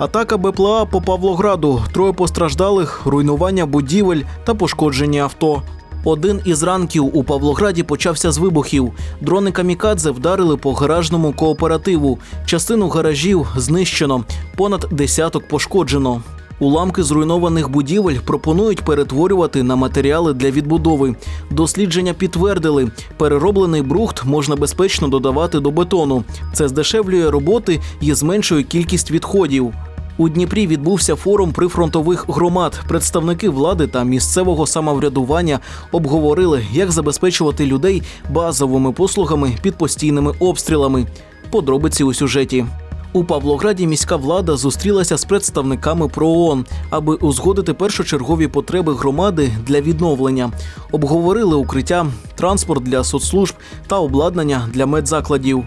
Атака БПЛА по Павлограду, троє постраждалих, руйнування будівель та пошкоджені авто. Один із ранків у Павлограді почався з вибухів. Дрони камікадзе вдарили по гаражному кооперативу. Частину гаражів знищено, понад десяток пошкоджено. Уламки зруйнованих будівель пропонують перетворювати на матеріали для відбудови. Дослідження підтвердили, перероблений брухт можна безпечно додавати до бетону. Це здешевлює роботи і зменшує кількість відходів. У Дніпрі відбувся форум прифронтових громад. Представники влади та місцевого самоврядування обговорили, як забезпечувати людей базовими послугами під постійними обстрілами. Подробиці у сюжеті. У Павлограді міська влада зустрілася з представниками ПРООН, аби узгодити першочергові потреби громади для відновлення. Обговорили укриття, транспорт для соцслужб та обладнання для медзакладів.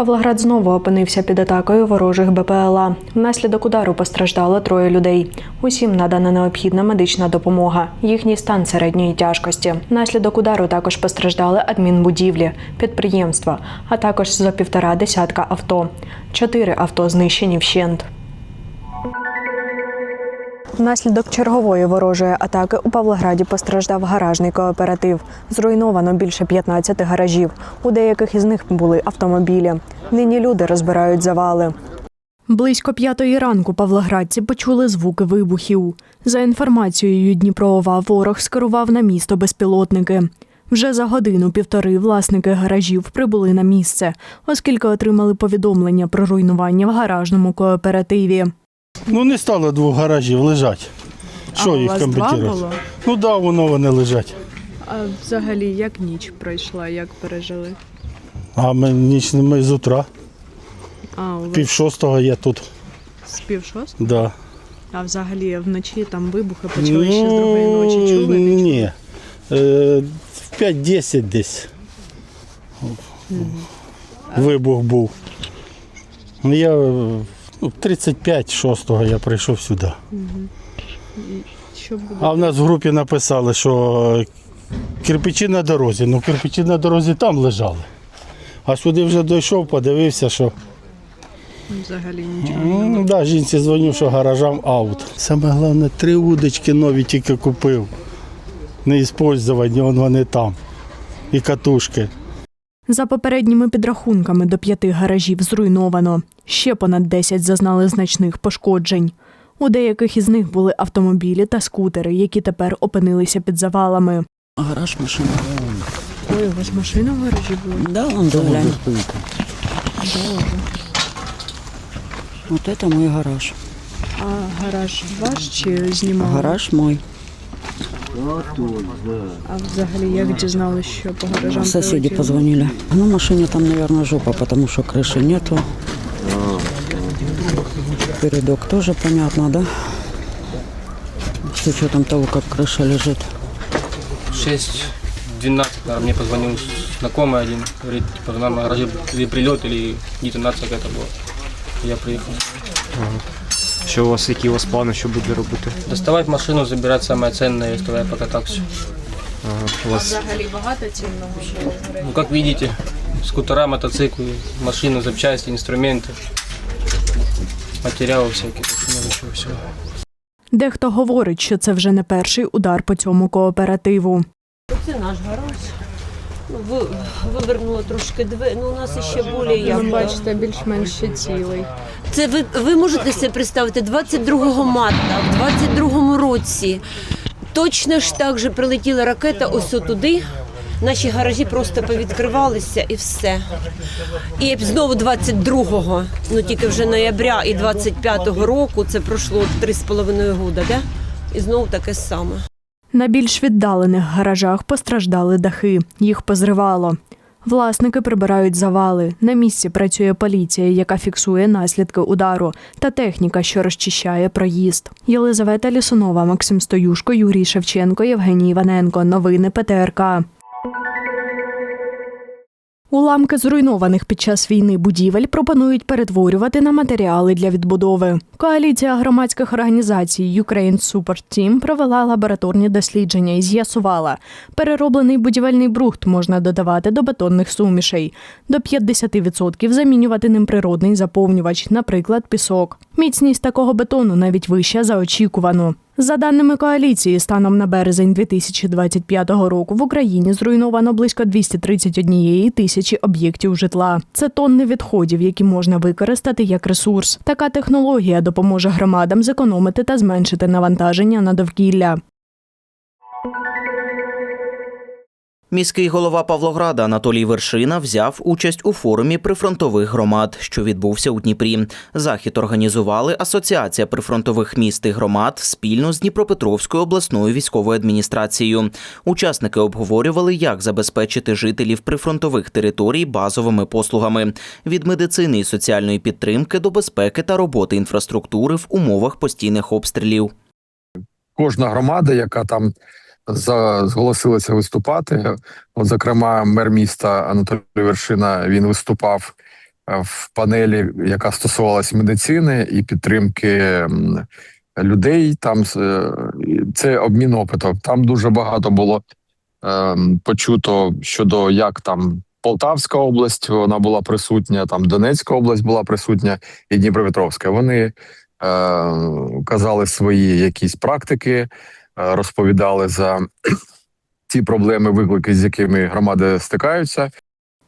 Павлоград знову опинився під атакою ворожих БПЛА. Внаслідок удару постраждало троє людей. Усім надана необхідна медична допомога. Їхній стан середньої тяжкості. Внаслідок удару також постраждали адмінбудівлі, підприємства, а також за півтора десятка авто. Чотири авто знищені вщент. Внаслідок чергової ворожої атаки у Павлограді постраждав гаражний кооператив. Зруйновано більше 15 гаражів. У деяких із них були автомобілі. Нині люди розбирають завали. Близько п'ятої ранку павлоградці почули звуки вибухів. За інформацією Дніпроова, ворог скерував на місто безпілотники. Вже за годину-півтори власники гаражів прибули на місце, оскільки отримали повідомлення про руйнування в гаражному кооперативі. Ну не стало двох гаражів лежать. Що їх компенсувати? Ну да, воно вони лежать. А взагалі як ніч пройшла, як пережили? А ми ніч не ми з утра. А, у вас Пів шостого я тут. з пів шост? Да. А взагалі вночі там вибухи почали ще з другої ночі. Чули? Ну, Ні. Е, в 5-10 десь. Вибух був. Ну, Я ну, 35 шостого я прийшов сюди. Що буде? А в нас в групі написали, що кирпичі на дорозі. Ну кирпичі на дорозі там лежали. А сюди вже дійшов, подивився, що Взагалі нічого. Ну, да, жінці дзвонив, що гаражам аут. Саме головне, три удочки нові тільки купив. Не використовані, вон вони там. І катушки. За попередніми підрахунками до п'яти гаражів зруйновано. Ще понад 10 зазнали значних пошкоджень. У деяких із них були автомобілі та скутери, які тепер опинилися під завалами. Гараж машина. Ой, у вас машина в гаражі була? Да, он глянь. Вот это мой гараж. А гараж ваш чи знімали? Гараж мой. А взагалі як дізналися, що по гаражам Соседи прилетіло? позвонили. Ну, машине там, наверное, жопа, потому что крыши нету. Передок тоже понятно, да? С учетом того, как крыша лежит. 6 12, наверное, мне позвонил знакомый один, говорит, типа, нам на гараже или прилет, или детонация какая-то была. Я приехал. Що у вас, які у вас плани, що буде робити? Доставать машину, забирать самое ценное, и оставлять пока так все. Ага, у вас Взагалі багато цінного що Ну, как видите, скутера, мотоциклы, машины, запчасти, инструменты, материалы всякие, так что много чего всего. Дехто говорить, що це вже не перший удар по цьому кооперативу. Це наш гараж. Ну, ви- вивернуло трошки двері. Ну, у нас ще більше як. Бачите, більш-менш ще цілий. Це ви, ви можете себе представити 22 марта, в 22 році. Точно ж так же прилетіла ракета ось туди. Наші гаражі просто повідкривалися і все. І знову 22-го, ну тільки вже ноября і 25-го року, це пройшло 3,5 года, да? І знову таке саме. На більш віддалених гаражах постраждали дахи, їх позривало. Власники прибирають завали. На місці працює поліція, яка фіксує наслідки удару, та техніка, що розчищає проїзд. Єлизавета Лісунова, Максим Стоюшко, Юрій Шевченко, Євгеній Іваненко. Новини ПТРК. Уламки зруйнованих під час війни будівель пропонують перетворювати на матеріали для відбудови. Коаліція громадських організацій Ukraine Support Team провела лабораторні дослідження і з'ясувала, перероблений будівельний брухт можна додавати до бетонних сумішей, до 50% замінювати ним природний заповнювач, наприклад, пісок. Міцність такого бетону навіть вища за очікувану. За даними коаліції, станом на березень 2025 року в Україні зруйновано близько 231 тисячі об'єктів житла. Це тонни відходів, які можна використати як ресурс. Така технологія допоможе громадам зекономити та зменшити навантаження на довкілля. Міський голова Павлограда Анатолій Вершина взяв участь у форумі прифронтових громад, що відбувся у Дніпрі. Захід організували Асоціація прифронтових міст і громад спільно з Дніпропетровською обласною військовою адміністрацією. Учасники обговорювали, як забезпечити жителів прифронтових територій базовими послугами від медицини і соціальної підтримки до безпеки та роботи інфраструктури в умовах постійних обстрілів. кожна громада, яка там зголосилася виступати. От, зокрема, мер міста Анатолій Вершина він виступав е, в панелі, яка стосувалась медицини і підтримки людей. Там е, це обмін опитом. Там дуже багато було ем, почуто щодо як там. Полтавська область вона була присутня, там Донецька область була присутня і Дніпропетровська. Вони е, казали свої якісь практики, розповідали за ті проблеми, виклики, з якими громади стикаються.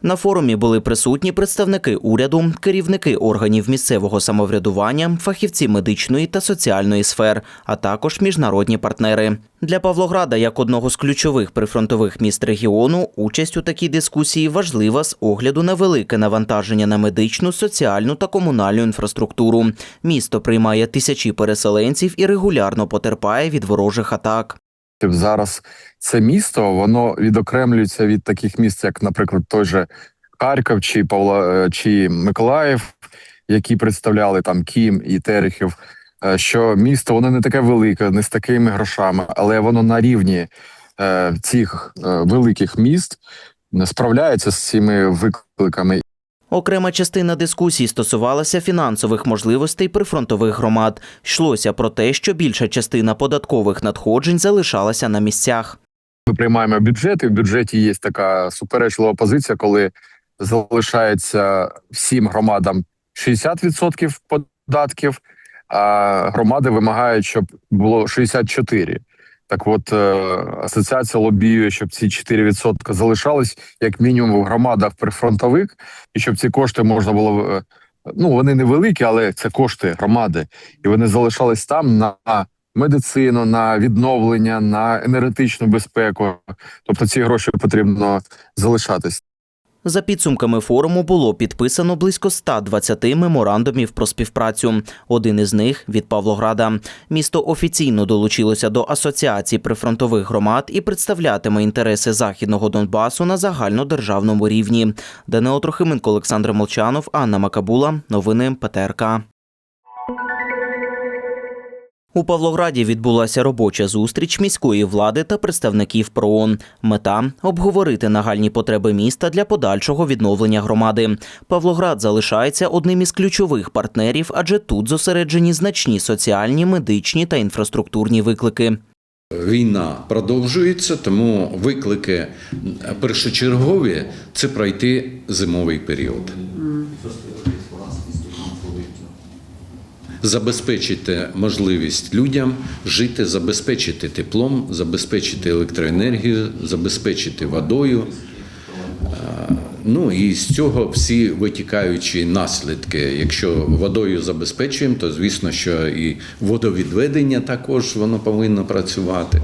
На форумі були присутні представники уряду, керівники органів місцевого самоврядування, фахівці медичної та соціальної сфер, а також міжнародні партнери. Для Павлограда, як одного з ключових прифронтових міст регіону, участь у такій дискусії важлива з огляду на велике навантаження на медичну, соціальну та комунальну інфраструктуру. Місто приймає тисячі переселенців і регулярно потерпає від ворожих атак. Зараз це місто воно відокремлюється від таких міст, як, наприклад, той же Харків чи Павла е, чи Миколаїв, які представляли там Кім і Терехів. е, Що місто воно не таке велике, не з такими грошами, але воно на рівні е, цих великих міст справляється з цими викликами Окрема частина дискусії стосувалася фінансових можливостей прифронтових громад. Йшлося про те, що більша частина податкових надходжень залишалася на місцях. Ми приймаємо бюджет, і в бюджеті є така суперечлива позиція, коли залишається всім громадам 60% податків, а громади вимагають, щоб було 64%. Так от е, асоціація лобіює, щоб ці 4% залишались як мінімум в громадах прифронтових, і щоб ці кошти можна було е, ну вони невеликі, але це кошти громади, і вони залишались там на медицину, на відновлення, на енергетичну безпеку. Тобто ці гроші потрібно залишатись. За підсумками форуму було підписано близько 120 меморандумів про співпрацю. Один із них від Павлограда. Місто офіційно долучилося до асоціації прифронтових громад і представлятиме інтереси західного Донбасу на загальнодержавному рівні. Данило Трохименко, Олександр Молчанов, Анна Макабула. Новини ПТРК. У Павлограді відбулася робоча зустріч міської влади та представників ПРООН. Мета обговорити нагальні потреби міста для подальшого відновлення громади. Павлоград залишається одним із ключових партнерів, адже тут зосереджені значні соціальні, медичні та інфраструктурні виклики. Війна продовжується, тому виклики першочергові це пройти зимовий період. Забезпечити можливість людям жити, забезпечити теплом, забезпечити електроенергію, забезпечити водою. Ну і з цього всі витікаючі наслідки. Якщо водою забезпечуємо, то звісно, що і водовідведення також воно повинно працювати.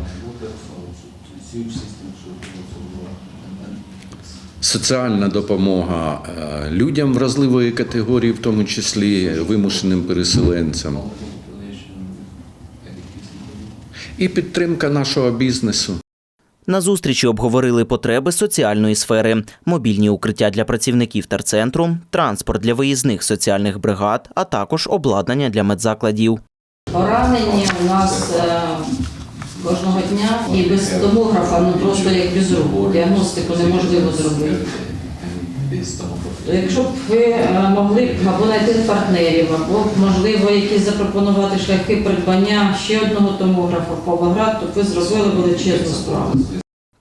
Соціальна допомога е, людям вразливої категорії, в тому числі вимушеним переселенцям. І підтримка нашого бізнесу. На зустрічі обговорили потреби соціальної сфери, мобільні укриття для працівників терцентру, транспорт для виїзних соціальних бригад, а також обладнання для медзакладів. Поранення у нас е, кожного дня і без томографа, ну просто як без рук. Діагностику неможливо зробити. Якщо б ви е, могли б або знайти партнерів, або можливо якісь запропонувати шляхи придбання ще одного томографа в Павлоград, то ви зробили величезну справу.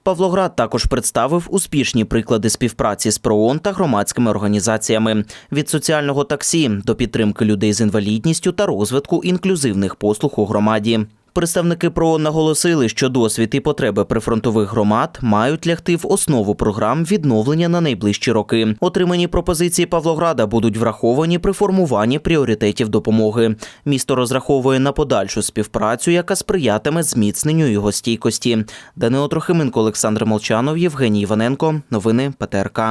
Павлоград також представив успішні приклади співпраці з ПРООН та громадськими організаціями від соціального таксі до підтримки людей з інвалідністю та розвитку інклюзивних послуг у громаді. Представники ПРООН наголосили, що досвід і потреби прифронтових громад мають лягти в основу програм відновлення на найближчі роки. Отримані пропозиції Павлограда будуть враховані при формуванні пріоритетів допомоги. Місто розраховує на подальшу співпрацю, яка сприятиме зміцненню його стійкості. Данило Трохименко, Олександр Молчанов, Євгеній Іваненко. Новини ПТРК.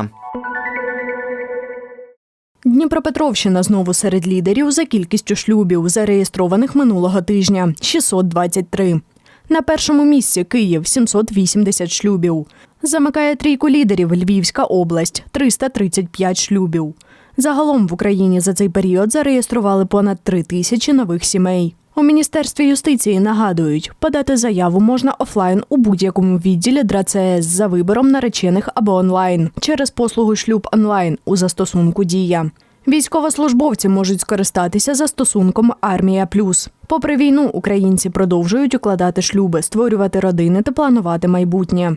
Дніпропетровщина знову серед лідерів за кількістю шлюбів, зареєстрованих минулого тижня 623. На першому місці Київ 780 шлюбів. Замикає трійку лідерів Львівська область 335 шлюбів. Загалом в Україні за цей період зареєстрували понад три тисячі нових сімей. У міністерстві юстиції нагадують, подати заяву можна офлайн у будь-якому відділі ДРАЦС за вибором наречених або онлайн через послугу шлюб онлайн у застосунку Дія. Військовослужбовці можуть скористатися застосунком Армія Плюс. Попри війну, українці продовжують укладати шлюби, створювати родини та планувати майбутнє.